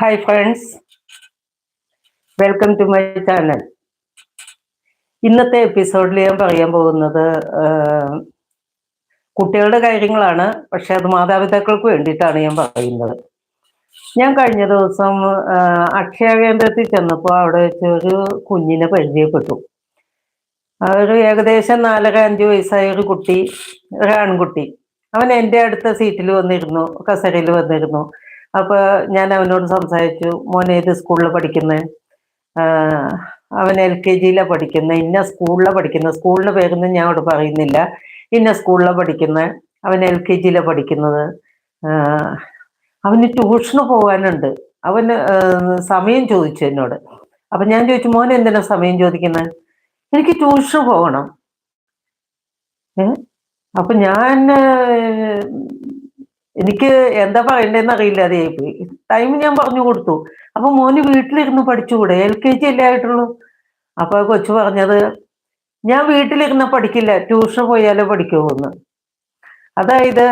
Hi friends welcome to my channel ഇന്നത്തെ എപ്പിസോഡിൽ ഞാൻ പറയാൻ പോകുന്നത് കുട്ടികളുടെ കാര്യങ്ങളാണ്. പക്ഷെ അത് മാതാപിതാക്കൾക്ക് വേണ്ടിയിട്ടാണ് ഞാൻ പറയുന്നത്. ഞാൻ കഴിഞ്ഞ ദിവസം അക്ഷയ കേന്ദ്രത്തിൽ ചെന്നപ്പോൾ അവിടെ വെച്ച് ഒരു കുഞ്ഞിനെ പരിചയപ്പെട്ടു. ഒരു ഏകദേശം നാലര അഞ്ച് വയസ്സായ ഒരു കുട്ടി ഒരു ആൺകുട്ടി. അവൻ എന്റെ അടുത്ത സീറ്റിൽ വന്നിരുന്നു കസേരയിൽ വന്നിരുന്നു. അപ്പൊ ഞാൻ അവനോട് സംസാരിച്ചു മോൻ ഏത് സ്കൂളിൽ പഠിക്കുന്നത് അവൻ എൽ കെ ജിയിലാണ് പഠിക്കുന്നത് ഇന്ന സ്കൂളിലാണ് പഠിക്കുന്നത് സ്കൂളിന്റെ പേരൊന്നും ഞാൻ അവിടെ പറയുന്നില്ല ഇന്ന സ്കൂളിലാണ് പഠിക്കുന്നത് അവൻ എൽ കെ ജിയിലാണ് പഠിക്കുന്നത്. അവന് ട്യൂഷന് പോകാനുണ്ട്. അവന് സമയം ചോദിച്ചു എന്നോട്. അപ്പൊ ഞാൻ ചോദിച്ചു മോൻ എന്തിനാ സമയം ചോദിക്കുന്നത് എനിക്ക് ട്യൂഷന് പോകണം. ഏ അപ്പൊ ഞാൻ എനിക്ക് എന്താ പറയണ്ടെന്ന് അറിയില്ല. അതേ ടൈം ഞാൻ പറഞ്ഞു കൊടുത്തു. അപ്പൊ മോന് വീട്ടിലിരുന്ന് പഠിച്ചുകൂടെ? എൽ കെ ജി അല്ലേ ആയിട്ടുള്ളൂ? അപ്പൊ കൊച്ചു പറഞ്ഞത് ഞാൻ വീട്ടിലിരുന്ന് പഠിക്കില്ല. ട്യൂഷൻ പോയാലേ പഠിക്കുമെന്ന് അതായത്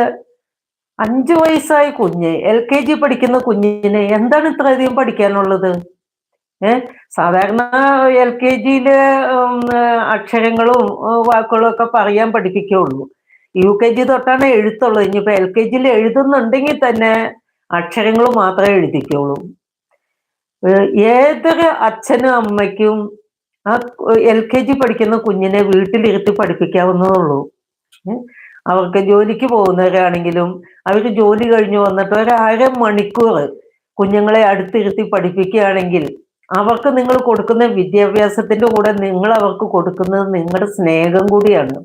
അഞ്ചു വയസ്സായ കുഞ്ഞ് എൽ കെ ജി പഠിക്കുന്ന കുഞ്ഞിനെ എന്താണ് ഇത്രയധികം പഠിക്കാനുള്ളത്? ഏഹ് സാധാരണ എൽ കെ ജിയിൽ അക്ഷരങ്ങളും വാക്കുകളും ഒക്കെ പറയാൻ പഠിപ്പിക്കുള്ളൂ. യു കെ ജി തൊട്ടാണ് എഴുത്തുള്ളൂ ഇനിയിപ്പോൾ എൽ കെ ജിയിൽ എഴുതുന്നുണ്ടെങ്കിൽ തന്നെ അക്ഷരങ്ങൾ മാത്രമേ എഴുതിക്കുള്ളൂ ഏതൊരു അച്ഛനും അമ്മയ്ക്കും ആ എൽ കെ ജി പഠിക്കുന്ന കുഞ്ഞിനെ വീട്ടിലിരുത്തി പഠിപ്പിക്കാവുന്നതുള്ളൂ? അവർക്ക് ജോലിക്ക് പോകുന്നവരാണെങ്കിലും അവർക്ക് ജോലി കഴിഞ്ഞു വന്നിട്ട് ഒരു അര മണിക്കൂർ കുഞ്ഞുങ്ങളെ അടുത്തിരുത്തി പഠിപ്പിക്കുകയാണെങ്കിൽ അവർക്ക് നിങ്ങൾ കൊടുക്കുന്ന വിദ്യാഭ്യാസത്തിന്റെ കൂടെ നിങ്ങൾ അവർക്ക് കൊടുക്കുന്നത് നിങ്ങളുടെ സ്നേഹം കൂടിയാണ്.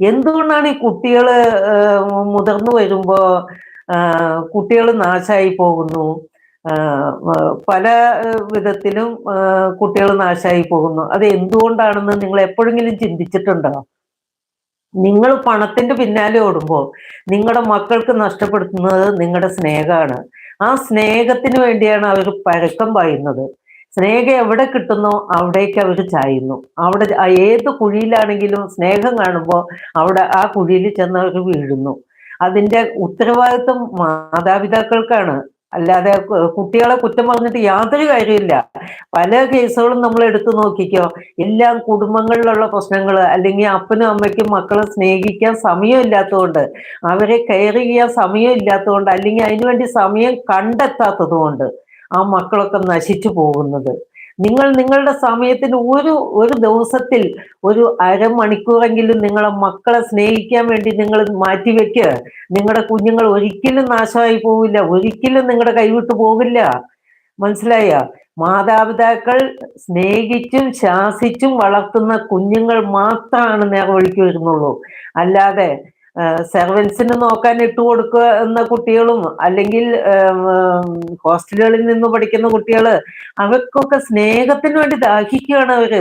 എന്തുകൊണ്ടാണ് ഈ കുട്ടികൾ ആഹ് മുതിർന്നു വരുമ്പോ കുട്ടികൾ നാശായി പോകുന്നു? പല വിധത്തിലും കുട്ടികൾ നാശായി പോകുന്നു. അത് എന്തുകൊണ്ടാണെന്ന് നിങ്ങൾ എപ്പോഴെങ്കിലും ചിന്തിച്ചിട്ടുണ്ടോ? നിങ്ങൾ പണത്തിന്റെ പിന്നാലെ ഓടുമ്പോൾ നിങ്ങളുടെ മക്കൾക്ക് നഷ്ടപ്പെടുത്തുന്നത് നിങ്ങളുടെ സ്നേഹമാണ്. ആ സ്നേഹത്തിന് വേണ്ടിയാണ് അവർ പരക്കം പായുന്നത്. സ്നേഹം എവിടെ കിട്ടുന്നോ അവിടേക്ക് അവർ ചായുന്നു. അവിടെ ഏത് കുഴിയിലാണെങ്കിലും സ്നേഹം കാണുമ്പോൾ അവിടെ ആ കുഴിയിൽ ചെന്ന് അവർ വീഴുന്നു. അതിന്റെ ഉത്തരവാദിത്വം മാതാപിതാക്കൾക്കാണ്. അല്ലാതെ കുട്ടികളെ കുറ്റം പറഞ്ഞിട്ട് യാതൊരു കാര്യമില്ല പല കേസുകളും നമ്മൾ എടുത്തു നോക്കിക്കോ. എല്ലാം കുടുംബങ്ങളിലുള്ള പ്രശ്നങ്ങൾ അല്ലെങ്കിൽ അപ്പനും അമ്മയ്ക്കും മക്കളെ സ്നേഹിക്കാൻ സമയമില്ലാത്തതുകൊണ്ട് അവരെ കെയർ ചെയ്യാൻ സമയമില്ലാത്തതുകൊണ്ട് അല്ലെങ്കിൽ അതിനുവേണ്ടി സമയം കണ്ടെത്താത്തത് കൊണ്ട് ആ മക്കളൊക്കെ നശിച്ചു പോകുന്നത്. നിങ്ങൾ നിങ്ങളുടെ സമയത്തിന് ഒരു ഒരു ദിവസത്തിൽ ഒരു അരമണിക്കൂറെങ്കിലും നിങ്ങളെ മക്കളെ സ്നേഹിക്കാൻ വേണ്ടി നിങ്ങൾ മാറ്റിവെക്ക്. നിങ്ങളുടെ കുഞ്ഞുങ്ങൾ ഒരിക്കലും നാശമായി പോവില്ല. ഒരിക്കലും നിങ്ങളുടെ കൈവിട്ട് പോകില്ല മനസ്സിലായ? മാതാപിതാക്കൾ സ്നേഹിച്ചും ശാസിച്ചും വളർത്തുന്ന കുഞ്ഞുങ്ങൾ മാത്രമാണ് നേർവഴിക്ക് വരുന്നുള്ളൂ. അല്ലാതെ സെർവൻസിന് നോക്കാൻ ഇട്ട് കൊടുക്കുക എന്ന കുട്ടികളും അല്ലെങ്കിൽ ഹോസ്റ്റലുകളിൽ നിന്ന് പഠിക്കുന്ന കുട്ടികൾ അവർക്കൊക്കെ സ്നേഹത്തിന് വേണ്ടി ദാഹിക്കുകയാണ് അവർ.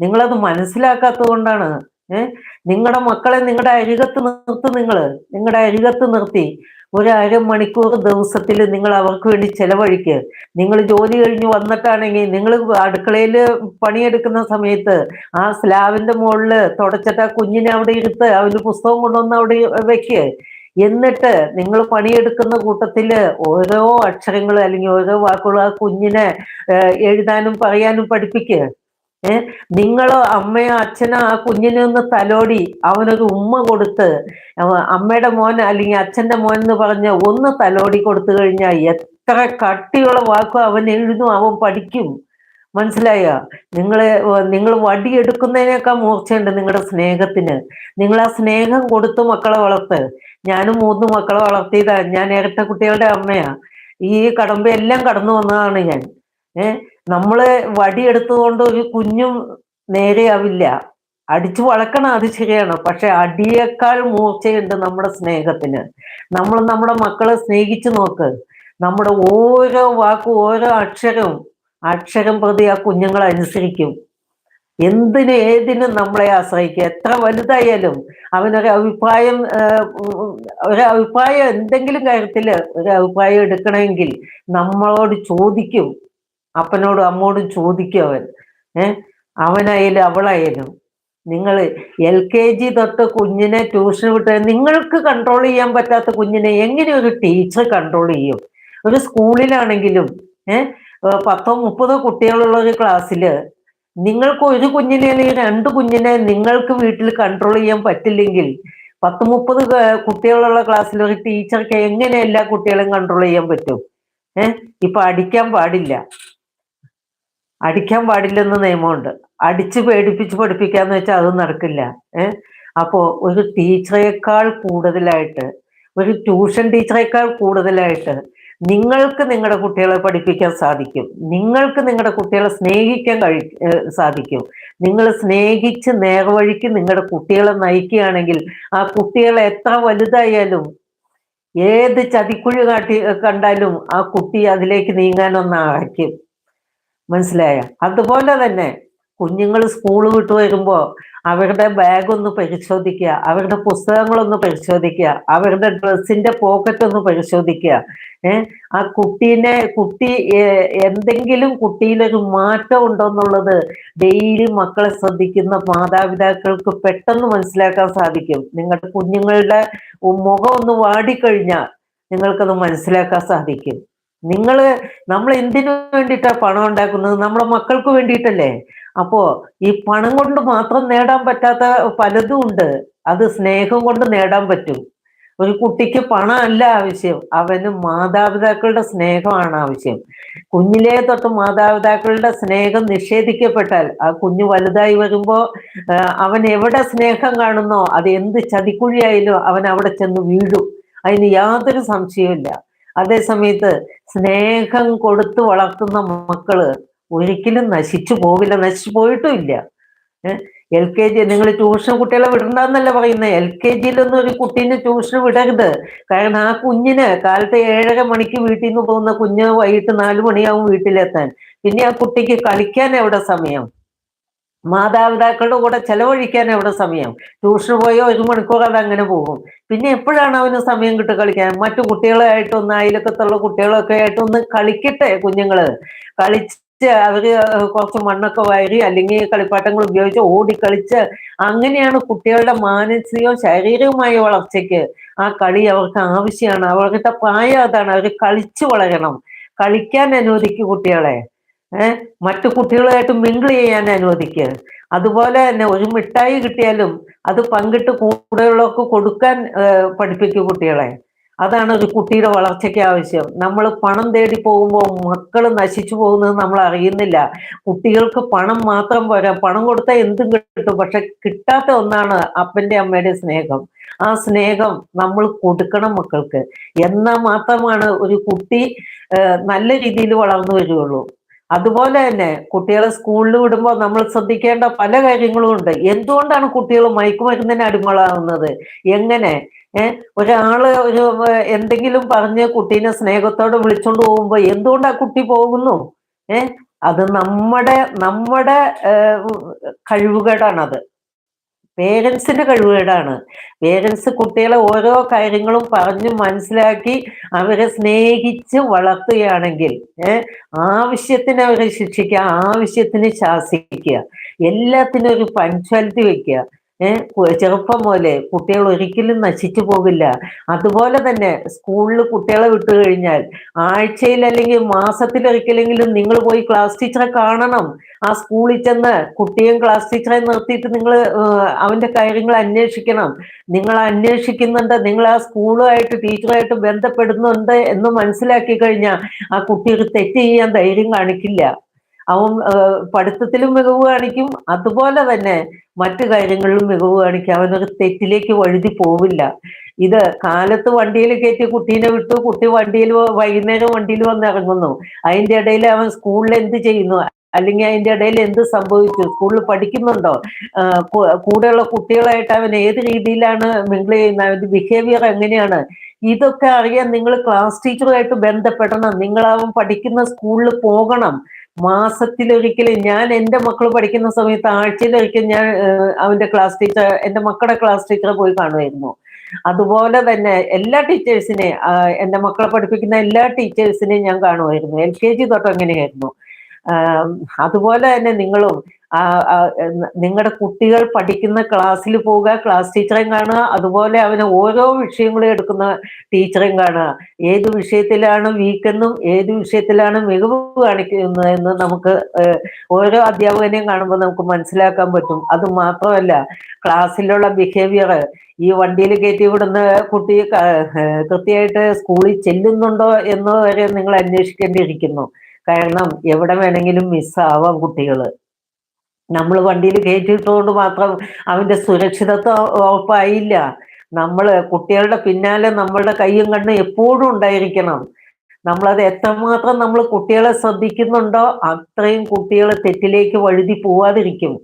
നിങ്ങളത് മനസ്സിലാക്കാത്തത് കൊണ്ടാണ്. ഏഹ് നിങ്ങളുടെ മക്കളെ നിങ്ങളുടെ അരികത്ത് നിർത്തി നിങ്ങൾ. നിങ്ങളുടെ അരികത്ത് നിർത്തി. ഒരു അരമണിക്കൂർ ദിവസത്തിൽ നിങ്ങൾ അവർക്ക് വേണ്ടി ചെലവഴിക്കുക നിങ്ങൾ ജോലി കഴിഞ്ഞ് വന്നിട്ടാണെങ്കിൽ നിങ്ങൾ അടുക്കളയിൽ പണിയെടുക്കുന്ന സമയത്ത് ആ സ്ലാബിന്റെ മുകളിൽ തുടച്ചിട്ട് ആ കുഞ്ഞിനെ അവിടെ ഇരുത്ത് അവന് പുസ്തകം കൊണ്ടുവന്ന് അവിടെ വെക്കുക എന്നിട്ട് നിങ്ങൾ പണിയെടുക്കുന്ന കൂട്ടത്തിൽ ഓരോ അക്ഷരങ്ങൾ അല്ലെങ്കിൽ ഓരോ വാക്കുകൾ ആ കുഞ്ഞിനെ എഴുതാനും പറയാനും പഠിപ്പിക്ക്. ഏഹ് നിങ്ങളോ അമ്മയോ അച്ഛനോ ആ കുഞ്ഞിനെ ഒന്ന് തലോടി അവനൊരു ഉമ്മ കൊടുത്ത് അമ്മയുടെ മോൻ അല്ലെങ്കിൽ അച്ഛന്റെ മോൻ എന്ന് പറഞ്ഞ് ഒന്ന് തലോടി കൊടുത്തു കഴിഞ്ഞാൽ എത്ര കട്ടിയുള്ള വാക്കു അവൻ എഴുതും അവൻ പഠിക്കും. മനസ്സിലായോ? നിങ്ങൾ നിങ്ങൾ വടിയെടുക്കുന്നതിനേക്കാൾ മൂർച്ചയുണ്ട് നിങ്ങളുടെ സ്നേഹത്തിന്. നിങ്ങൾ ആ സ്നേഹം കൊടുത്തു മക്കളെ വളർത്ത്. ഞാനും മൂന്ന് മക്കളെ വളർത്തിയതാണ് ഞാൻ ഇരട്ട കുട്ടികളുടെ അമ്മയാ. ഈ കടമ്പ എല്ലാം കടന്നു വന്നതാണ് ഞാൻ. ഏഹ് നമ്മൾ വടിയെടുത്തുകൊണ്ട് ഒരു കുഞ്ഞും നേരെയാവില്ല അടിച്ചു വളക്കണം അത് ശരിയാണ്. പക്ഷെ അടിയേക്കാൾ മൂർച്ചയുണ്ട് നമ്മുടെ സ്നേഹത്തിന്. നമ്മൾ നമ്മുടെ മക്കളെ സ്നേഹിച്ചു നോക്ക്. നമ്മുടെ ഓരോ വാക്കും ഓരോ അക്ഷരവും അക്ഷരം പ്രതി ആ കുഞ്ഞുങ്ങൾ അനുസരിക്കും. എന്തിനും ഏതിനും നമ്മളെ ആശ്രയിക്കുക? എത്ര വലുതായാലും അവനൊരു അഭിപ്രായം ഒരു അഭിപ്രായം എന്തെങ്കിലും കാര്യത്തിൽ ഒരു അഭിപ്രായം എടുക്കണമെങ്കിൽ നമ്മളോട് ചോദിക്കും. അപ്പനോടും അമ്മോടും ചോദിക്കും അവൻ. ഏഹ് അവനായാലും അവളായാലും നിങ്ങൾ എൽ കെ ജി തൊട്ട് കുഞ്ഞിനെ ട്യൂഷൻ വിട്ട് നിങ്ങൾക്ക് കൺട്രോൾ ചെയ്യാൻ പറ്റാത്ത കുഞ്ഞിനെ എങ്ങനെ ഒരു ടീച്ചർ കൺട്രോൾ ചെയ്യും? ഒരു സ്കൂളിലാണെങ്കിലും ഏഹ് പത്തോ മുപ്പതോ കുട്ടികളുള്ള ഒരു ക്ലാസ്സിൽ നിങ്ങൾക്ക് ഒരു കുഞ്ഞിനെ അല്ലെങ്കിൽ രണ്ട് കുഞ്ഞിനെ നിങ്ങൾക്ക് വീട്ടിൽ കൺട്രോൾ ചെയ്യാൻ പറ്റില്ലെങ്കിൽ പത്ത് മുപ്പത് കുട്ടികളുള്ള ക്ലാസ്സിൽ ഒരു ടീച്ചർക്ക് എങ്ങനെ എല്ലാ കുട്ടികളെയും കൺട്രോൾ ചെയ്യാൻ പറ്റും? ഏഹ് ഇപ്പൊ അടിക്കാൻ പാടില്ല. അടിക്കാൻ പാടില്ലെന്ന് നിയമമുണ്ട്. അടിച്ച് പേടിപ്പിച്ച് പഠിപ്പിക്കാന്ന് വെച്ചാൽ അത് നടക്കില്ല. ഏഹ് അപ്പോ ഒരു ടീച്ചറേക്കാൾ കൂടുതലായിട്ട് ഒരു ട്യൂഷൻ ടീച്ചറേക്കാൾ കൂടുതലായിട്ട് നിങ്ങൾക്ക് നിങ്ങളുടെ കുട്ടികളെ പഠിപ്പിക്കാൻ സാധിക്കും. നിങ്ങൾക്ക് നിങ്ങളുടെ കുട്ടികളെ സ്നേഹിക്കാൻ കഴി സാധിക്കും. നിങ്ങൾ സ്നേഹിച്ച് നേർവഴിക്ക് നിങ്ങളുടെ കുട്ടികളെ നയിക്കുകയാണെങ്കിൽ ആ കുട്ടികളെ എത്ര വലുതായാലും ഏത് ചതിക്കുഴി കാട്ടി കണ്ടാലും ആ കുട്ടി അതിലേക്ക് നീങ്ങാനൊന്നാക്കും മനസ്സിലായ? അതുപോലെ തന്നെ കുഞ്ഞുങ്ങൾ സ്കൂൾ വിട്ടു വരുമ്പോൾ അവരുടെ ബാഗ് ഒന്ന് പരിശോധിക്കുക അവരുടെ പുസ്തകങ്ങളൊന്ന് പരിശോധിക്കുക അവരുടെ ഡ്രസ്സിന്റെ പോക്കറ്റ് ഒന്ന് പരിശോധിക്കുക. ഏഹ് ആ കുട്ടീനെ കുട്ടി എന്തെങ്കിലും കുട്ടിയിലൊരു മാറ്റം ഉണ്ടോ എന്നുള്ളത് ഡെയിലി മക്കളെ ശ്രദ്ധിക്കുന്ന മാതാപിതാക്കൾക്ക് പെട്ടെന്ന് മനസ്സിലാക്കാൻ സാധിക്കും. നിങ്ങളുടെ കുഞ്ഞുങ്ങളുടെ മുഖം ഒന്ന് വാടിക്കഴിഞ്ഞാൽ നിങ്ങൾക്കത് മനസ്സിലാക്കാൻ സാധിക്കും. നിങ്ങൾ നമ്മൾ എന്തിനു വേണ്ടിയിട്ടാണ് പണം ഉണ്ടാക്കുന്നത്? നമ്മളെ മക്കൾക്ക് വേണ്ടിയിട്ടല്ലേ? അപ്പോ ഈ പണം കൊണ്ട് മാത്രം നേടാൻ പറ്റാത്ത പലതും ഉണ്ട്. അത് സ്നേഹം കൊണ്ട് നേടാൻ പറ്റും. ഒരു കുട്ടിക്ക് പണം അല്ല ആവശ്യം. അവന് മാതാപിതാക്കളുടെ സ്നേഹമാണ് ആവശ്യം. കുഞ്ഞിലെ തൊട്ട് മാതാപിതാക്കളുടെ സ്നേഹം നിഷേധിക്കപ്പെട്ടാൽ ആ കുഞ്ഞ് വലുതായി വരുമ്പോ അവൻ എവിടെ സ്നേഹം കാണുന്നോ അത് എന്ത് ചതിക്കുഴിയായാലും അവൻ അവിടെ ചെന്ന് വീഴും. അതിന് യാതൊരു സംശയമില്ല അതേ സമയത്ത് സ്നേഹം കൊടുത്ത് വളർത്തുന്ന മക്കൾ ഒരിക്കലും നശിച്ചു പോവില്ല. നശിച്ചു പോയിട്ടും ഇല്ല. എൽ കെ ജി നിങ്ങൾ ട്യൂഷൻ കുട്ടികളെ വിടണ്ടെന്നല്ല പറയുന്നത് എൽ കെ ജിയിലൊന്നും ഒരു കുട്ടീനെ ട്യൂഷൻ വിടരുത്. കാരണം ആ കുഞ്ഞിന് കാലത്ത് ഏഴര മണിക്ക് വീട്ടിൽ നിന്ന് പോകുന്ന കുഞ്ഞ് വൈകിട്ട് നാലു മണിയാവും വീട്ടിലെത്താൻ. പിന്നെ ആ കുട്ടിക്ക് കളിക്കാൻ എവിടെ സമയം? മാതാപിതാക്കളുടെ കൂടെ ചെലവഴിക്കാൻ എവിടെ സമയം? ട്യൂഷൻ പോയോ ഒരു മണിക്കൂർ അത് അങ്ങനെ പോകും. പിന്നെ എപ്പോഴാണ് അവന് സമയം കിട്ടുക കളിക്കാൻ? മറ്റു കുട്ടികളായിട്ടൊന്ന് അയലക്കത്തുള്ള കുട്ടികളൊക്കെ ആയിട്ടൊന്ന് കളിക്കട്ടെ കുഞ്ഞുങ്ങൾ. കളിച്ച് അവർ കുറച്ച് മണ്ണൊക്കെ വാരി അല്ലെങ്കിൽ കളിപ്പാട്ടങ്ങൾ ഉപയോഗിച്ച് ഓടിക്കളിച്ച് അങ്ങനെയാണ് കുട്ടികളുടെ മാനസികവും ശാരീരികവുമായ വളർച്ചയ്ക്ക് ആ കളി അവർക്ക് ആവശ്യമാണ്. അവരുടെ പ്രായം അതാണ്. അവർ കളിച്ചു വളരണം. കളിക്കാൻ അനുവദിക്കും കുട്ടികളെ. ഏഹ് മറ്റു കുട്ടികളുമായിട്ട് മിങ്കിൾ ചെയ്യാൻ അനുവദിക്കുക അതുപോലെ തന്നെ ഒരു മിഠായി കിട്ടിയാലും അത് പങ്കിട്ട് കൂടെയുള്ളവർക്ക് കൊടുക്കാൻ പഠിപ്പിക്കും കുട്ടികളെ. അതാണ് ഒരു കുട്ടിയുടെ വളർച്ചയ്ക്ക് ആവശ്യം. നമ്മൾ പണം തേടി പോകുമ്പോൾ മക്കൾ നശിച്ചു പോകുന്നത് നമ്മൾ അറിയുന്നില്ല. കുട്ടികൾക്ക് പണം മാത്രം പോരാ പണം കൊടുത്താൽ എന്തും കിട്ടും. പക്ഷെ കിട്ടാത്ത ഒന്നാണ് അപ്പന്റെ അമ്മയുടെ സ്നേഹം. ആ സ്നേഹം നമ്മൾ കൊടുക്കണം മക്കൾക്ക്. എന്നാൽ മാത്രമാണ് ഒരു കുട്ടി നല്ല രീതിയിൽ വളർന്നു വരികയുള്ളൂ അതുപോലെ തന്നെ കുട്ടികളെ സ്കൂളിൽ വിടുമ്പോൾ നമ്മൾ ശ്രദ്ധിക്കേണ്ട പല കാര്യങ്ങളും ഉണ്ട്. എന്തുകൊണ്ടാണ് കുട്ടികൾ മയക്കുമരുന്നിന് അടിമകളാകുന്നത്? എങ്ങനെ? ഏഹ് ഒരാൾ ഒരു എന്തെങ്കിലും പറഞ്ഞ് കുട്ടീനെ സ്നേഹത്തോടെ വിളിച്ചോണ്ട് പോകുമ്പോ എന്തുകൊണ്ട് കുട്ടി പോകുന്നു? ഏഹ് അത് നമ്മുടെ നമ്മുടെ കഴിവുകേടാണത്. പേരൻസിന്റെ കഴിവുകേടാണ്. പേരൻസ് കുട്ടികളെ ഓരോ കാര്യങ്ങളും പറഞ്ഞു മനസ്സിലാക്കി അവരെ സ്നേഹിച്ച് വളർത്തുകയാണെങ്കിൽ ആവശ്യത്തിന് അവരെ ശിക്ഷിക്കുക ആവശ്യത്തിന് ശാസിക്കുക എല്ലാത്തിനും ഒരു പഞ്ച്വാലിറ്റി വെക്കുക. ചെറുപ്പം പോലെ കുട്ടികൾ ഒരിക്കലും നശിച്ചു പോകില്ല അതുപോലെ തന്നെ സ്കൂളിൽ കുട്ടികളെ വിട്ടു കഴിഞ്ഞാൽ ആഴ്ചയിൽ അല്ലെങ്കിൽ മാസത്തിലൊരിക്കലെങ്കിലും നിങ്ങൾ പോയി ക്ലാസ് ടീച്ചറെ കാണണം. ആ സ്കൂളിൽ ചെന്ന് കുട്ടിയും ക്ലാസ് ടീച്ചറെ നിർത്തിയിട്ട് നിങ്ങൾ അവന്റെ കാര്യങ്ങൾ അന്വേഷിക്കണം. നിങ്ങൾ അന്വേഷിക്കുന്നുണ്ട് നിങ്ങൾ ആ സ്കൂളുമായിട്ട് ടീച്ചറുമായിട്ട് ബന്ധപ്പെടുന്നുണ്ട് എന്ന് മനസ്സിലാക്കി കഴിഞ്ഞാൽ ആ കുട്ടി ഒരു തെറ്റ് ചെയ്യാൻ ധൈര്യം കാണിക്കില്ല. അവൻ പഠിത്തത്തിലും മികവ് കാണിക്കും. അതുപോലെ തന്നെ മറ്റു കാര്യങ്ങളിലും മികവ് കാണിക്കും. അവനൊരു തെറ്റിലേക്ക് വഴുതി പോവില്ല. ഇത് കാലത്ത് വണ്ടിയിൽ കയറ്റി കുട്ടീനെ വിട്ടു. കുട്ടി വണ്ടിയിൽ വൈകുന്നേരം വണ്ടിയിൽ വന്ന് ഇറങ്ങുന്നു. അതിന്റെ ഇടയിൽ അവൻ സ്കൂളിൽ എന്ത് ചെയ്യുന്നു? അല്ലെങ്കിൽ അതിന്റെ ഇടയിൽ എന്ത് സംഭവിച്ചു? സ്കൂളിൽ പഠിക്കുന്നുണ്ടോ? കൂടെയുള്ള കുട്ടികളായിട്ട് അവൻ ഏത് രീതിയിലാണ് മിങ്കിൾ ചെയ്യുന്നത്? അവന്റെ ബിഹേവിയർ എങ്ങനെയാണ്? ഇതൊക്കെ അറിയാൻ നിങ്ങൾ ക്ലാസ് ടീച്ചറുമായിട്ട് ബന്ധപ്പെടണം. നിങ്ങൾ അവൻ പഠിക്കുന്ന സ്കൂളിൽ പോകണം. മാസത്തിലൊരിക്കലും ഞാൻ എന്റെ മക്കൾ പഠിക്കുന്ന സമയത്ത് ആഴ്ചയിലൊരിക്കൽ ഞാൻ അവന്റെ ക്ലാസ് ടീച്ചർ എന്റെ മക്കളുടെ ക്ലാസ് ടീച്ചറെ പോയി കാണുമായിരുന്നു. അതുപോലെ തന്നെ എല്ലാ ടീച്ചേഴ്സിനെ എന്റെ മക്കളെ പഠിപ്പിക്കുന്ന എല്ലാ ടീച്ചേഴ്സിനെയും ഞാൻ കാണുമായിരുന്നു. എൽ കെ ജി തൊട്ട് അങ്ങനെയായിരുന്നു അതുപോലെ തന്നെ നിങ്ങളും നിങ്ങളുടെ കുട്ടികൾ പഠിക്കുന്ന ക്ലാസ്സിൽ പോവുക ക്ലാസ് ടീച്ചറെയും കാണുക അതുപോലെ അവന് ഓരോ വിഷയങ്ങളും എടുക്കുന്ന ടീച്ചറെയും കാണുക. ഏത് വിഷയത്തിലാണ് വീക്കെന്നും ഏത് വിഷയത്തിലാണ് മികവ് കാണിക്കുന്നതെന്ന് നമുക്ക് ഓരോ അധ്യാപകനെയും കാണുമ്പോൾ നമുക്ക് മനസ്സിലാക്കാൻ പറ്റും. അത് മാത്രമല്ല ക്ലാസ്സിലുള്ള ബിഹേവിയർ ഈ വണ്ടിയിൽ കയറ്റി വിടുന്ന കുട്ടി കൃത്യമായിട്ട് സ്കൂളിൽ ചെല്ലുന്നുണ്ടോ എന്ന് വരെ നിങ്ങൾ അന്വേഷിക്കേണ്ടിയിരിക്കുന്നു. കാരണം എവിടെ വേണമെങ്കിലും മിസ്സാവാം കുട്ടികൾ നമ്മൾ വണ്ടിയിൽ കയറ്റിയിട്ടുകൊണ്ട് മാത്രം അവന്റെ സുരക്ഷിതത്വം ഉറപ്പായില്ല. നമ്മൾ കുട്ടികളുടെ പിന്നാലെ നമ്മളുടെ കയ്യും കണ്ണും എപ്പോഴും ഉണ്ടായിരിക്കണം. നമ്മളത് എത്രമാത്രം നമ്മൾ കുട്ടികളെ ശ്രദ്ധിക്കുന്നുണ്ടോ അത്രയും കുട്ടികൾ തെറ്റിലേക്ക് വഴുതി പോവാതിരിക്കും.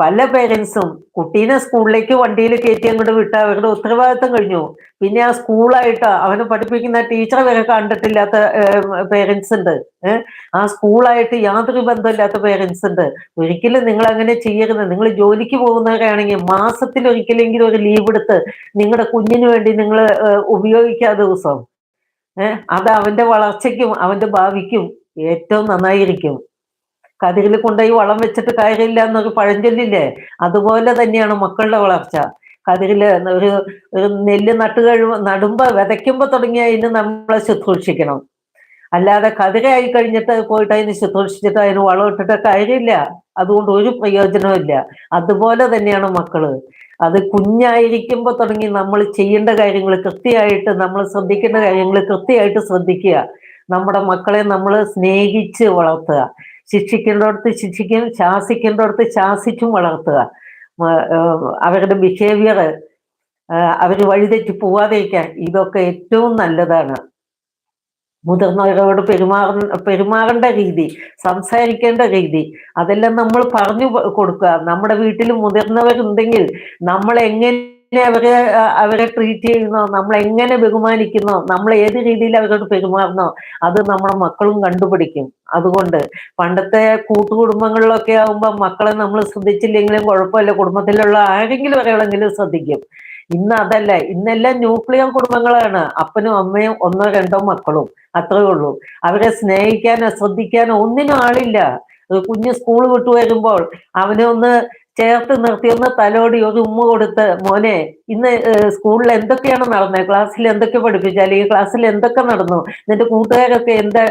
പല പേരൻസും കുട്ടീനെ സ്കൂളിലേക്ക് വണ്ടിയിൽ കയറ്റി അങ്ങോട്ട് വിട്ട അവരുടെ ഉത്തരവാദിത്തം കഴിഞ്ഞു. പിന്നെ ആ സ്കൂളായിട്ട് അവനെ പഠിപ്പിക്കുന്ന ടീച്ചറെ വരെ കണ്ടിട്ടില്ലാത്ത പേരൻസ് ഉണ്ട്. ആ സ്കൂളായിട്ട് യാതൊരു ബന്ധമില്ലാത്ത പേരൻസ് ഉണ്ട്. ഒരിക്കലും നിങ്ങൾ അങ്ങനെ ചെയ്യരുത്. നിങ്ങൾ ജോലിക്ക് പോകുന്നവരാണെങ്കിൽ മാസത്തിൽ ഒരിക്കലെങ്കിലും ഒരു ലീവ് എടുത്ത് നിങ്ങളുടെ കുഞ്ഞിന് വേണ്ടി നിങ്ങൾ ഉപയോഗിക്കാ ദിവസം. അത് അവന്റെ വളർച്ചയ്ക്കും അവന്റെ ഭാവിക്കും ഏറ്റവും നന്നായിരിക്കും. കതിരിൽ കൊണ്ടുപോയി വളം വെച്ചിട്ട് കാര്യമില്ല എന്നൊരു പഴഞ്ചൊല്ലില്ലേ? അതുപോലെ തന്നെയാണ് മക്കളുടെ വളർച്ച. കതിരിൽ ഒരു ഒരു നെല്ല് നട്ട് കഴിവ് നടുമ്പോ വിതയ്ക്കുമ്പോ തുടങ്ങി അതിന് നമ്മളെ ശുശ്രൂഷിക്കണം. അല്ലാതെ കതിരയായി കഴിഞ്ഞിട്ട് പോയിട്ട് അതിന് ശുശ്രൂഷിച്ചിട്ട് അതിന് വളം ഇട്ടിട്ട് കാര്യമില്ല. അതുകൊണ്ട് ഒരു പ്രയോജനവും അതുപോലെ തന്നെയാണ് മക്കൾ. അത് കുഞ്ഞായിരിക്കുമ്പോൾ തുടങ്ങി നമ്മൾ ചെയ്യേണ്ട കാര്യങ്ങൾ കൃത്യമായിട്ട് നമ്മൾ ശ്രദ്ധിക്കേണ്ട കാര്യങ്ങൾ കൃത്യമായിട്ട് ശ്രദ്ധിക്കുക. നമ്മുടെ മക്കളെ നമ്മൾ സ്നേഹിച്ച് വളർത്തുക. ശിക്ഷിക്കേണ്ടടത്ത് ശിക്ഷിക്കും ശാസിക്കേണ്ടടുത്ത് ശാസിച്ചും വളർത്തുക. അവരുടെ ബിഹേവിയർ അവർ വഴിതെറ്റി പോവാതിരിക്കാൻ ഇതൊക്കെ ഏറ്റവും നല്ലതാണ്. മുതിർന്നവരോട് പെരുമാറ പെരുമാറേണ്ട രീതി സംസാരിക്കേണ്ട രീതി അതെല്ലാം നമ്മൾ പറഞ്ഞു കൊടുക്കുക. നമ്മുടെ വീട്ടിൽ മുതിർന്നവരുണ്ടെങ്കിൽ നമ്മൾ എങ്ങനെ അവരെ അവരെ ട്രീറ്റ് ചെയ്യുന്നോ നമ്മൾ എങ്ങനെ ബഹുമാനിക്കുന്നോ നമ്മൾ ഏത് രീതിയിൽ അവരോട് പെരുമാറുന്നോ അത് നമ്മുടെ മക്കളും കണ്ടുപിടിക്കും. അതുകൊണ്ട് പണ്ടത്തെ കൂട്ടുകുടുംബങ്ങളിലൊക്കെ ആകുമ്പോൾ മക്കളെ നമ്മൾ ശ്രദ്ധിച്ചില്ലെങ്കിലും കുഴപ്പമില്ല. കുടുംബത്തിലുള്ള ആരെങ്കിലും ഒരാളെങ്കിലും ശ്രദ്ധിക്കും. ഇന്ന് അതല്ല ഇന്നെല്ലാം ന്യൂക്ലിയർ കുടുംബങ്ങളാണ്. അപ്പനും അമ്മയും ഒന്നോ രണ്ടോ മക്കളും. അത്രേ ഉള്ളൂ. അവരെ സ്നേഹിക്കാനോ ശ്രദ്ധിക്കാനോ ഒന്നിനും ആളില്ല. കുഞ്ഞ് സ്കൂൾ വിട്ടു വരുമ്പോൾ അവനെ ഒന്ന് ചേർത്ത് നിർത്തിയെന്ന് തലോടി ഒരു ഉമ്മ കൊടുത്ത് മോനെ ഇന്ന് സ്കൂളിൽ എന്തൊക്കെയാണ് നടന്നത് ക്ലാസ്സിൽ എന്തൊക്കെ പഠിപ്പിച്ചു? അല്ലെങ്കിൽ ക്ലാസ്സിൽ എന്തൊക്കെ നടന്നു? നിന്റെ കൂട്ടുകാരൊക്കെ എന്താ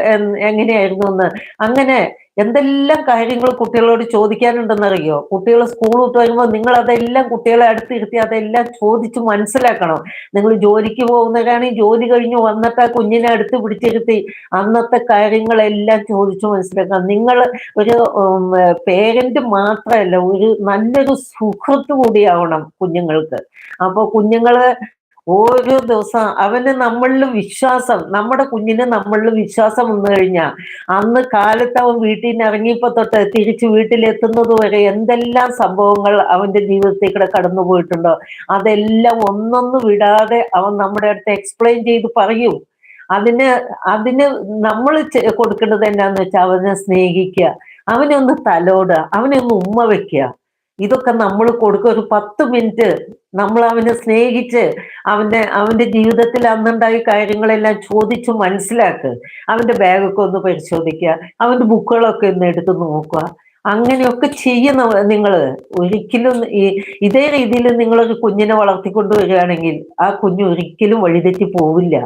എങ്ങനെയായിരുന്നു എന്ന്? അങ്ങനെ എന്തെല്ലാം കാര്യങ്ങൾ കുട്ടികളോട് ചോദിക്കാനുണ്ടെന്നറിയോ? കുട്ടികൾ സ്കൂൾ വിട്ട് വരുമ്പോൾ നിങ്ങൾ അതെല്ലാം കുട്ടികളെ അടുത്തിരുത്തി അതെല്ലാം ചോദിച്ച് മനസ്സിലാക്കണം. നിങ്ങൾ ജോലിക്ക് പോകുന്നവരാണെങ്കിൽ ജോലി കഴിഞ്ഞ് വന്നിട്ട് ആ കുഞ്ഞിനെ അടുത്ത് പിടിച്ചിരുത്തി അന്നത്തെ കാര്യങ്ങളെല്ലാം ചോദിച്ച് മനസ്സിലാക്കണം. നിങ്ങൾ ഒരു പേരന്റ് മാത്രമല്ല ഒരു നല്ലൊരു സുഹൃത്ത് കൂടിയാവണം കുഞ്ഞുങ്ങൾക്ക്. അപ്പോൾ കുഞ്ഞുങ്ങൾ ഓരോ ദിവസം അവന് നമ്മളിൽ വിശ്വാസം നമ്മുടെ കുഞ്ഞിന് നമ്മളിൽ വിശ്വാസം വന്നു കഴിഞ്ഞാൽ അന്ന് കാലത്ത് അവൻ വീട്ടിൽ നിന്ന് ഇറങ്ങിയപ്പോ തൊട്ട് തിരിച്ച് വീട്ടിലെത്തുന്നത് വരെ എന്തെല്ലാം സംഭവങ്ങൾ അവന്റെ ജീവിതത്തിൽ കൂടെ കടന്നു പോയിട്ടുണ്ടോ അതെല്ലാം ഒന്നൊന്ന് വിടാതെ അവൻ നമ്മുടെ അടുത്ത് എക്സ്പ്ലെയിൻ ചെയ്ത് പറയും. അതിന് അതിന് നമ്മൾ കൊടുക്കേണ്ടത് എന്നാന്ന് വെച്ചാൽ അവനെ സ്നേഹിക്കുക അവനെ ഒന്ന് തലോടുക അവനെ ഒന്ന് ഉമ്മ വെക്കുക. ഇതൊക്കെ നമ്മൾ കൊടുക്കുക ഒരു പത്ത് മിനിറ്റ് നമ്മൾ അവനെ സ്നേഹിച്ച് അവന്റെ അവന്റെ ജീവിതത്തിൽ അന്നുണ്ടായ കാര്യങ്ങളെല്ലാം ചോദിച്ച് മനസ്സിലാക്കുക അവന്റെ ബാഗൊക്കെ ഒന്ന് പരിശോധിക്കുക. അവന്റെ ബുക്കുകളൊക്കെ ഒന്ന് എടുത്ത് നോക്കുക. അങ്ങനെയൊക്കെ ചെയ്യുന്ന നിങ്ങൾ ഒരിക്കലും ഈ ഇതേ രീതിയിൽ നിങ്ങളൊരു കുഞ്ഞിനെ വളർത്തിക്കൊണ്ടു വരികയാണെങ്കിൽ ആ കുഞ്ഞ് ഒരിക്കലും വഴിതെറ്റി പോവില്ല.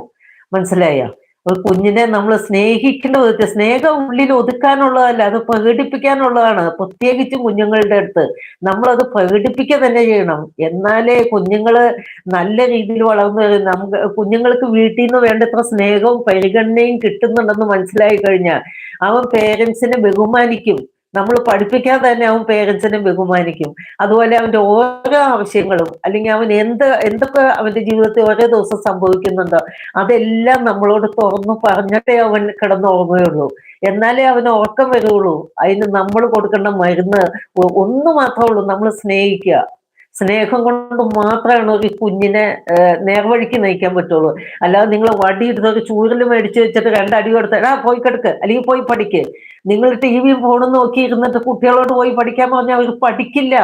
മനസ്സിലായോ? കുഞ്ഞിനെ നമ്മൾ സ്നേഹിക്കേണ്ട വിധത്തിൽ സ്നേഹം ഉള്ളിൽ ഒതുക്കാനുള്ളതല്ല അത് പ്രകടിപ്പിക്കാനുള്ളതാണ്. പ്രത്യേകിച്ച് കുഞ്ഞുങ്ങളുടെ അടുത്ത്. നമ്മളത് പ്രകടിപ്പിക്കുക തന്നെ ചെയ്യണം. എന്നാലേ കുഞ്ഞുങ്ങൾ നല്ല രീതിയിൽ വളർന്നു നമുക്ക് കുഞ്ഞുങ്ങൾക്ക് വീട്ടിൽ നിന്ന് വേണ്ടത്ര സ്നേഹവും പരിഗണനയും കിട്ടുന്നുണ്ടെന്ന് മനസ്സിലായി കഴിഞ്ഞാൽ അവൻ പേരൻസിനെ ബഹുമാനിക്കും. നമ്മൾ പഠിപ്പിക്കാൻ തന്നെ അവൻ പേരൻസിനെ ബഹുമാനിക്കും. അതുപോലെ അവന്റെ ഓരോ ആവശ്യങ്ങളും അല്ലെങ്കിൽ അവൻ എന്ത് എന്തൊക്കെ അവന്റെ ജീവിതത്തിൽ ഓരോ ദിവസം സംഭവിക്കുന്നുണ്ടോ അതെല്ലാം നമ്മളോട് തുറന്നു പറഞ്ഞിട്ടേ അവൻ കിടന്നുറങ്ങുകയുള്ളൂ എന്നാലേ അവന് ഉറക്കം വരുള്ളൂ. അതിന് നമ്മൾ കൊടുക്കേണ്ട മരുന്ന് ഒന്ന് മാത്രമേ ഉള്ളൂ. നമ്മൾ സ്നേഹിക്കുക. സ്നേഹം കൊണ്ട് മാത്രമാണ് ഒരു കുഞ്ഞിനെ നേർവഴിക്ക് നയിക്കാൻ പറ്റുള്ളൂ. അല്ലാതെ നിങ്ങൾ വടി എടുത്ത് ഒരു ചൂരൽ മേടിച്ച് വെച്ചിട്ട് രണ്ടടി കൊടുത്ത് എടാ പോയി കിടക്ക് അല്ലെങ്കിൽ പോയി പഠിക്ക്. നിങ്ങൾ ടി വിയും ഫോണും നോക്കി ഇരുന്നിട്ട് കുട്ടികളോട് പോയി പഠിക്കാൻ പറഞ്ഞാൽ അവർ പഠിക്കില്ല.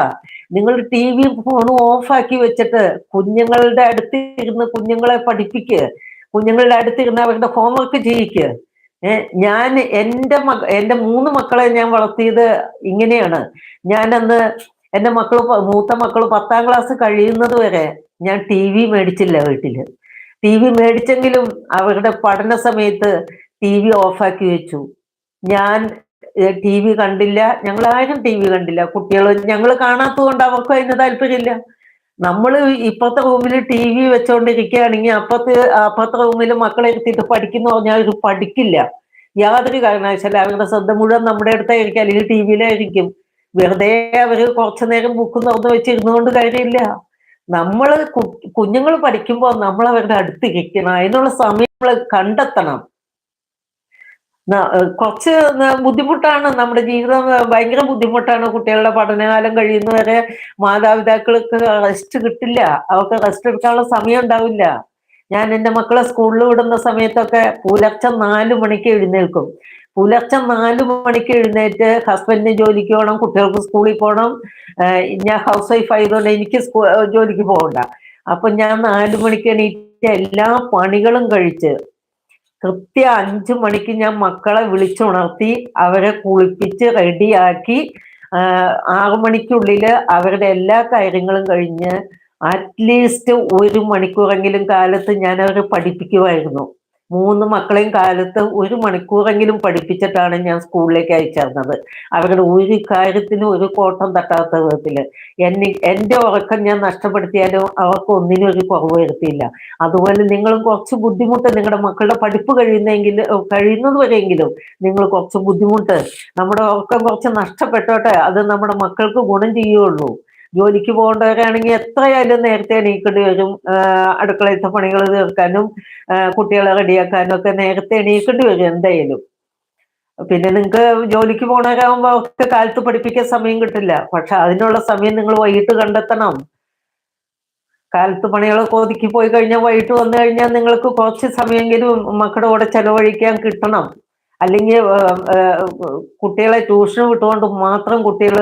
നിങ്ങൾ ടി വിയും ഫോണും ഓഫാക്കി വെച്ചിട്ട് കുഞ്ഞുങ്ങളുടെ അടുത്ത് ഇരുന്ന് കുഞ്ഞുങ്ങളെ പഠിപ്പിക്ക്. കുഞ്ഞുങ്ങളുടെ അടുത്ത് ഇരുന്ന് അവരുടെ ഹോംവർക്ക് ചെയ്യിക്ക്. ഞാൻ എന്റെ മക എന്റെ മൂന്ന് മക്കളെ ഞാൻ വളർത്തിയത് ഇങ്ങനെയാണ്. ഞാനന്ന് എന്റെ മക്കൾ മൂത്ത മക്കൾ പത്താം ക്ലാസ് കഴിയുന്നത് വരെ ഞാൻ ടി വി മേടിച്ചില്ല വീട്ടിൽ ടി വി മേടിച്ചെങ്കിലും അവരുടെ പഠന സമയത്ത് ടി വി ഓഫാക്കി വെച്ചു. ഞാൻ ടി വി കണ്ടില്ല. ഞങ്ങൾ ആരും ടി വി കണ്ടില്ല. കുട്ടികൾ ഞങ്ങൾ കാണാത്തത് കൊണ്ട് അവർക്കും അതിന് താല്പര്യമില്ല. നമ്മൾ ഇപ്പത്തെ റൂമിൽ ടി വി വെച്ചോണ്ടിരിക്കുകയാണെങ്കിൽ അപ്പത്തെ അപ്പത്തെ റൂമിൽ മക്കളെ എടുത്തിട്ട് പഠിക്കുന്ന പറഞ്ഞാൽ അവർ പഠിക്കില്ല. യാതൊരു കാരണവശാലും അവരുടെ ശ്രദ്ധ മുഴുവൻ നമ്മുടെ അടുത്തായിരിക്കും. അല്ലെങ്കിൽ ടി വിയിലായിരിക്കും. വെറുതെ അവർ കുറച്ചു നേരം ബുക്ക് തുറന്നു വെച്ചിരുന്നുകൊണ്ട് കാര്യമില്ല. നമ്മൾ കുഞ്ഞുങ്ങൾ പഠിക്കുമ്പോൾ നമ്മൾ അവരുടെ അടുത്തിരിക്കണം അതിനുള്ള സമയം നമ്മൾ കണ്ടെത്തണം. കുറച്ച് ബുദ്ധിമുട്ടാണ് നമ്മുടെ ജീവിതം. ഭയങ്കര ബുദ്ധിമുട്ടാണ് കുട്ടികളുടെ പഠനകാലം കഴിയുന്നവരെ മാതാപിതാക്കൾക്ക് റെസ്റ്റ് കിട്ടില്ല. അവർക്ക് റെസ്റ്റ് എടുക്കാനുള്ള സമയം ഉണ്ടാവില്ല. ഞാൻ എന്റെ മക്കളെ സ്കൂളിൽ വിടുന്ന സമയത്തൊക്കെ പുലർച്ചെ നാലു മണിക്ക് എഴുന്നേൽക്കും. പുലർച്ചെ നാലു മണിക്ക് എഴുന്നേറ്റ് ഹസ്ബൻഡിന് ജോലിക്ക് പോകണം കുട്ടികൾക്ക് സ്കൂളിൽ പോകണം ഞാൻ ഹൗസ് വൈഫ് ആയതുകൊണ്ട് എനിക്ക് ജോലിക്ക് പോകണ്ട. അപ്പൊ ഞാൻ നാലു മണിക്ക് എണീറ്റ് എല്ലാ പണികളും കഴിച്ച് കൃത്യ അഞ്ചു മണിക്ക് ഞാൻ മക്കളെ വിളിച്ചുണർത്തി അവരെ കുളിപ്പിച്ച് റെഡിയാക്കി ആറു മണിക്കുള്ളിൽ അവരുടെ എല്ലാ കാര്യങ്ങളും കഴിഞ്ഞ് അറ്റ്ലീസ്റ്റ് ഒരു മണിക്കൂറെങ്കിലും കാലത്ത് ഞാൻ അവരെ പഠിപ്പിക്കുമായിരുന്നു. മൂന്ന് മക്കളെയും കാലത്ത് ഒരു മണിക്കൂറെങ്കിലും പഠിപ്പിച്ചിട്ടാണ് ഞാൻ സ്കൂളിലേക്ക് അയച്ചിരുന്നത് അവരുടെ ഒരു കാര്യത്തിനും ഒരു കോട്ടം തട്ടാത്ത വിധത്തിൽ എന്നെ എന്റെ ഉറക്കം ഞാൻ നഷ്ടപ്പെടുത്തിയാലും അവർക്ക് ഒന്നിനും ഒരു കുറവ് വരുത്തിയില്ല. അതുപോലെ നിങ്ങൾ കുറച്ച് ബുദ്ധിമുട്ട് നിങ്ങളുടെ മക്കളുടെ പഠിപ്പ് കഴിയുന്നെങ്കിൽ കഴിയുന്നത് വരെയെങ്കിലും നിങ്ങൾ കുറച്ച് ബുദ്ധിമുട്ട് നമ്മുടെ ഉറക്കം കുറച്ച് നഷ്ടപ്പെട്ടോട്ടെ അത് നമ്മുടെ മക്കൾക്ക് ഗുണം ചെയ്യുള്ളൂ ജോലിക്ക് പോകേണ്ടവരാണെങ്കിൽ എത്രയായാലും നേരത്തെ എണീക്കേണ്ടി വരും. അടുക്കളയിലത്തെ പണികൾ തീർക്കാനും കുട്ടികളെ റെഡിയാക്കാനും ഒക്കെ നേരത്തെ എണീക്കേണ്ടി വരും എന്തായാലും. പിന്നെ നിങ്ങൾക്ക് ജോലിക്ക് പോണവരാകുമ്പോൾ അവർക്ക് കാലത്ത് പഠിപ്പിക്കാൻ സമയം കിട്ടില്ല. പക്ഷെ അതിനുള്ള സമയം നിങ്ങൾ വൈകിട്ട് കണ്ടെത്തണം. കാലത്ത് പണികളൊക്കെ ഒതുക്കി പോയി കഴിഞ്ഞാൽ വൈകിട്ട് വന്നു കഴിഞ്ഞാൽ നിങ്ങൾക്ക് കുറച്ച് സമയമെങ്കിലും മക്കളുടെ കൂടെ ചെലവഴിക്കാൻ കിട്ടണം. അല്ലെങ്കിൽ കുട്ടികളെ ട്യൂഷന് വിട്ടുകൊണ്ട് മാത്രം കുട്ടികൾ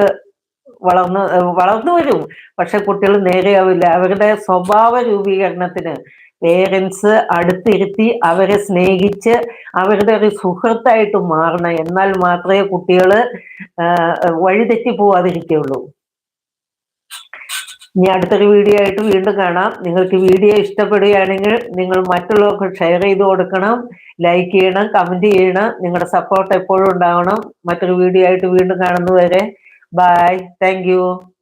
വളർന്ന് വളർന്നു വരും. പക്ഷെ കുട്ടികൾ നേരെയാവില്ല. അവരുടെ സ്വഭാവ രൂപീകരണത്തിന് പേരൻസ് അടുത്തിരുത്തി അവരെ സ്നേഹിച്ച് അവരുടെ ഒരു സുഹൃത്തായിട്ട് മാറണം. എന്നാൽ മാത്രമേ കുട്ടികൾ വഴിതെറ്റി പോവാതിരിക്കുള്ളൂ ഇനി അടുത്തൊരു വീഡിയോ ആയിട്ട് വീണ്ടും കാണാം. നിങ്ങൾക്ക് വീഡിയോ ഇഷ്ടപ്പെടുകയാണെങ്കിൽ നിങ്ങൾ മറ്റുള്ളവർക്ക് ഷെയർ ചെയ്ത് കൊടുക്കണം ലൈക്ക് ചെയ്യണം കമന്റ് ചെയ്യണം. നിങ്ങളുടെ സപ്പോർട്ട് എപ്പോഴും ഉണ്ടാവണം. മറ്റൊരു വീഡിയോ ആയിട്ട് വീണ്ടും കാണുന്നതുവരെ Bye. Thank you.